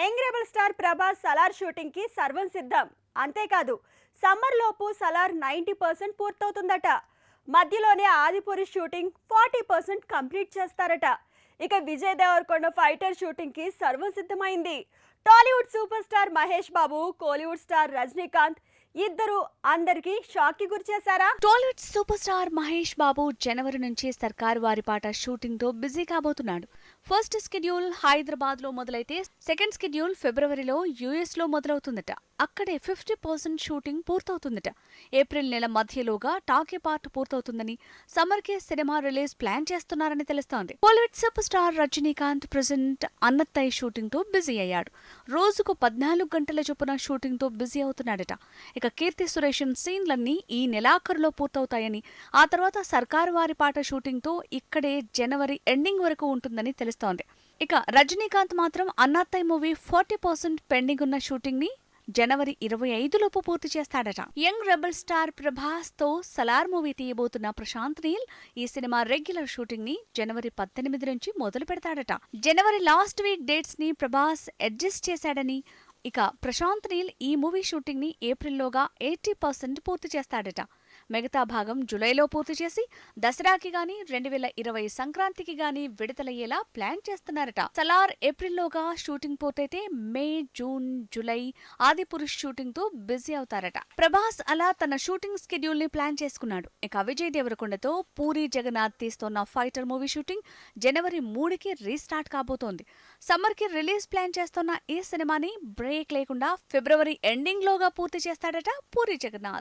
Young rebel star Prabhas Salaar షూటింగ్కి సర్వం సిద్ధం. అంతేకాదు సమ్మర్ లోపు సలార్ నైంటీ పర్సెంట్ పూర్తవుతుందట. మధ్యలోనే ఆదిపురి షూటింగ్ ఫార్టీ పర్సెంట్ కంప్లీట్ చేస్తారట. ఇక విజయ్ దేవరకొండ ఫైటర్ షూటింగ్కి సర్వం సిద్ధమైంది. Tollywood super star Mahesh Babu Kollywood star Rajinikanth ఇద్దరు అందరికీ షాక్కి గురి చేశారా? Tollywood super star Mahesh Babu జనవరి నుంచి సర్కార్ వారి పాట షూటింగ్తో బిజీ కాబోతున్నాడు. ఫస్ట్ స్కెడ్యూల్ హైదరాబాద్లో మొదలైతే సెకండ్ స్కెడ్యూల్ ఫిబ్రవరిలో యుఎస్లో మొదలవుతుందట. అక్కడే ఫిఫ్టీ పర్సెంట్ షూటింగ్ పూర్తవుతుందట. ఏప్రిల్ నెల మధ్యలోగా టాకీ పార్ట్ పూర్తవుతుందని సమ్మర్ కే సినిమా రిలీజ్ ప్లాన్ చేస్తున్నారని తెలుస్తోంది. Bollywood super star Rajinikanth present Annaatthe షూటింగ్తో busy అయ్యాడు. రోజుకు పద్నాలుగు గంటల చొప్పున షూటింగ్తో బిజీ అవుతున్నాడట. ఇక కీర్తి సురేషన్ సీన్లన్నీ ఈ నెలాఖరులో పూర్తవుతాయని ఆ తర్వాత సర్కారు వారి పాట షూటింగ్తో ఇక్కడే జనవరి ఎండింగ్ వరకు ఉంటుందని తెలుస్తోంది. ఇక రజనీకాంత్ మాత్రం Annaatthe movie forty percent pending ఉన్న షూటింగ్ని జనవరి ఇరవై ఐదులోపు పూర్తి చేస్తాడట. యంగ్ రెబల్ స్టార్ ప్రభాస్తో సలార్ మూవీ తీయబోతున్న ప్రశాంత్ నీల్ ఈ సినిమా రెగ్యులర్ షూటింగ్ని జనవరి పద్దెనిమిది నుంచి మొదలు పెడతాడట. జనవరి లాస్ట్ వీక్ డేట్స్ని ప్రభాస్ అడ్జస్ట్ చేశాడని ఇక ప్రశాంత్ నీల్ ఈ మూవీ షూటింగ్ని ఏప్రిల్లోగా ఎయిటీ పర్సెంట్ పూర్తి చేస్తాడట. మిగతా భాగం జూలైలో పూర్తి చేసి దసరాకి గాని రెండు వేల ఇరవై సంక్రాంతికి గాని విడుదలయ్యేలా ప్లాన్ చేస్తున్నారట. సలార్ ఏప్రిల్లోగా షూటింగ్ పూర్తయితే మే జూన్ జూలై ఆదిపురుష్ షూటింగ్తో బిజీ అవుతారట. ప్రభాస్ అలా తన షూటింగ్ స్కెడ్యూల్ని ప్లాన్ చేసుకున్నాడు. ఇక విజయ్ దేవరకొండతో పూరి జగన్నాథ్ తీస్తోన్న ఫైటర్ మూవీ షూటింగ్ జనవరి మూడుకి రీస్టార్ట్ కాబోతోంది. సమ్మర్కి రిలీజ్ ప్లాన్ చేస్తున్న ఈ సినిమాని బ్రేక్ లేకుండా ఫిబ్రవరి ఎండింగ్ లోగా పూర్తి చేస్తాడట పూరి జగన్నాథ్.